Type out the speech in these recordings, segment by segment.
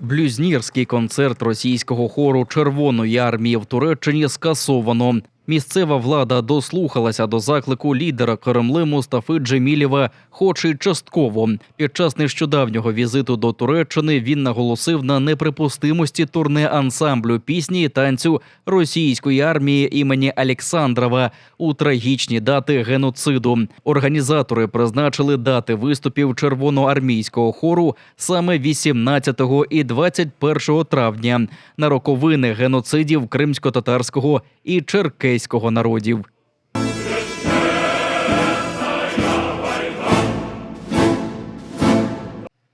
Блюзнірський концерт російського хору Червоної армії в Туреччині скасовано. Місцева влада дослухалася до заклику лідера Кремли Мустафи Джемілєва, хоч і частково. Під час нещодавнього візиту до Туреччини він наголосив на неприпустимості турне ансамблю пісні і танцю російської армії імені Олександрова у трагічні дати геноциду. Організатори призначили дати виступів червоноармійського хору саме 18 і 21 травня на роковини геноцидів кримсько-татарського і черкеського народів.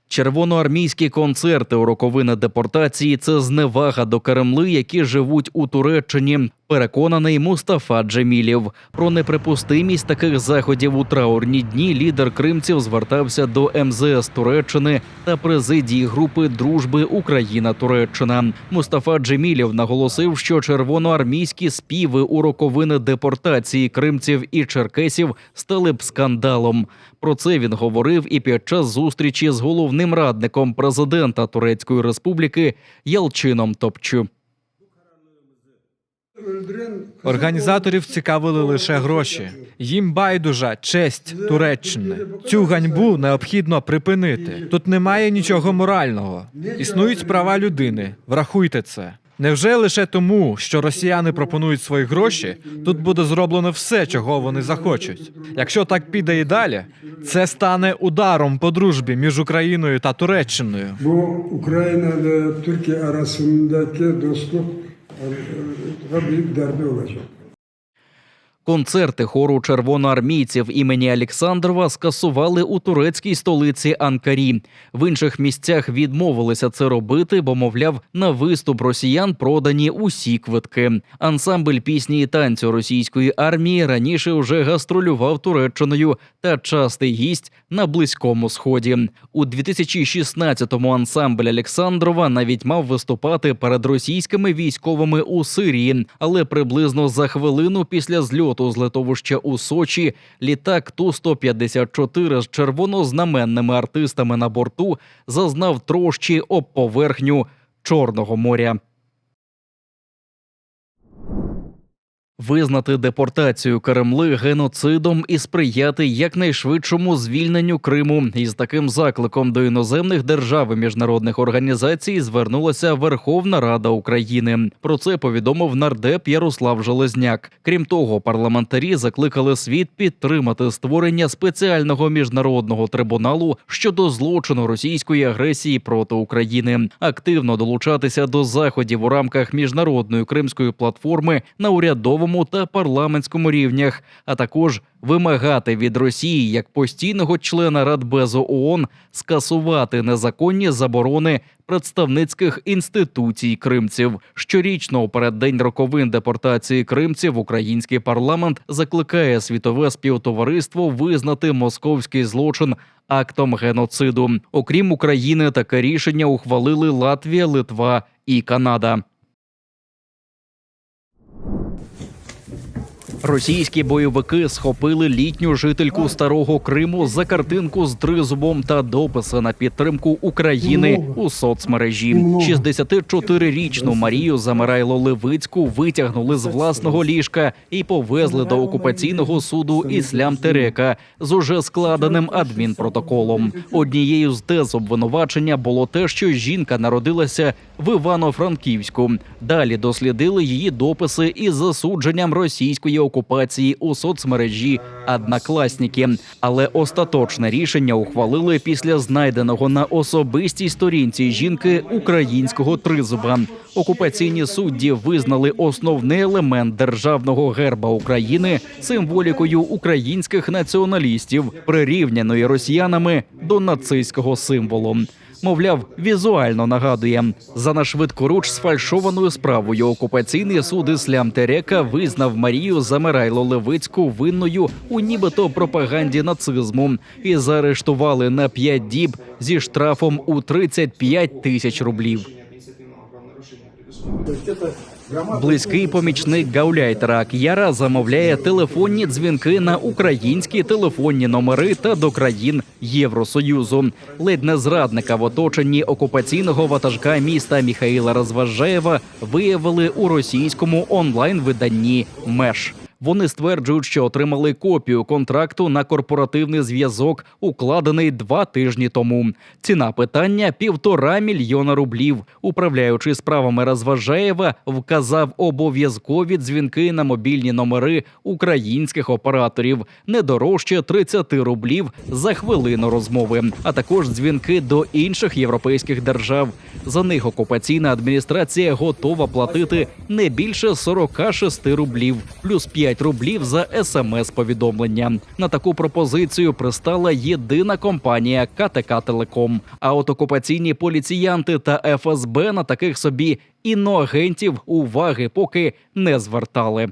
Червоноармійські концерти у роковини депортації це зневага до Кремли, які живуть у Туреччині. Переконаний Мустафа Джемілів. Про неприпустимість таких заходів у траурні дні лідер кримців звертався до МЗС Туреччини та президії групи дружби Україна-Туреччина. Мустафа Джемілів наголосив, що червоноармійські співи у роковини депортації кримців і черкесів стали б скандалом. Про це він говорив і під час зустрічі з головним радником президента Турецької Республіки Ялчином Топчу. Організаторів цікавили лише гроші. Їм байдужа честь Туреччини. Цю ганьбу необхідно припинити. Тут немає нічого морального. Існують права людини. Врахуйте це. Невже лише тому, що росіяни пропонують свої гроші, тут буде зроблено все, чого вони захочуть? Якщо так піде і далі, це стане ударом по дружбі між Україною та Туреччиною. Bu Ukrayna Türkiye Arif'e öyle daha büyük derdi olacak. Концерти хору червоноармійців імені Олександрова скасували у турецькій столиці Анкарі. В інших місцях відмовилися це робити, бо, мовляв, на виступ росіян продані усі квитки. Ансамбль пісні і танцю російської армії раніше вже гастролював Туреччиною та частий гість на близькому сході. У 2016-му ансамбль Олександрова навіть мав виступати перед російськими військовими у Сирії, але приблизно за хвилину після зльоту з литовища у Сочі літак Ту-154 з червонознаменними артистами на борту зазнав трощі об поверхню Чорного моря. Визнати депортацію Кремли геноцидом і сприяти якнайшвидшому звільненню Криму. Із таким закликом до іноземних держав і міжнародних організацій звернулася Верховна Рада України. Про це повідомив нардеп Ярослав Железняк. Крім того, парламентарі закликали світ підтримати створення спеціального міжнародного трибуналу щодо злочину російської агресії проти України, активно долучатися до заходів у рамках міжнародної кримської платформи на урядовому та парламентському рівнях, а також вимагати від Росії як постійного члена Радбезу ООН скасувати незаконні заборони представницьких інституцій кримців. Щорічно у переддень роковин депортації кримців український парламент закликає світове співтовариство визнати московський злочин. Актом геноциду, окрім України, таке рішення ухвалили Латвія, Литва і Канада. Російські бойовики схопили літню жительку старого Криму за картинку з тризубом та дописи на підтримку України у соцмережі. 64-річну Марію Замирайло Левицьку витягнули з власного ліжка і повезли до окупаційного суду Іслям Терека з уже складеним адмінпротоколом. Однією з тез обвинувачення було те, що жінка народилася в Івано-Франківську. Далі дослідили її дописи із засудженням російської окупації у соцмережі «Однокласники». Але остаточне рішення ухвалили після знайденого на особистій сторінці жінки українського тризуба. Окупаційні судді визнали основний елемент державного герба України символікою українських націоналістів, прирівняної росіянами до нацистського символу. Мовляв, візуально нагадує за на швидкоруч сфальшованою справою. Окупаційний суд Іслям Терека визнав Марію Замирайло Левицьку винною у нібито пропаганді нацизму і заарештували на 5 діб зі штрафом у 35 тисяч рублів. Близький помічник гауляйтера Ак'яра замовляє телефонні дзвінки на українські телефонні номери та до країн Євросоюзу. Ледь не зрадника в оточенні окупаційного ватажка міста Міхаїла Розважаєва виявили у російському онлайн-виданні Меш. Вони стверджують, що отримали копію контракту на корпоративний зв'язок, укладений два тижні тому. Ціна питання півтора мільйона рублів. Управляючи справами Розважаєва, вказав обов'язкові дзвінки на мобільні номери українських операторів не дорожче 30 рублів за хвилину розмови, а також дзвінки до інших європейських держав. За них окупаційна адміністрація готова платити не більше 46 рублів, плюс 5 рублів за смс-повідомлення. На таку пропозицію пристала єдина компанія КТК Телеком. А от окупаційні поліціянти та ФСБ на таких собі іноагентів уваги поки не звертали.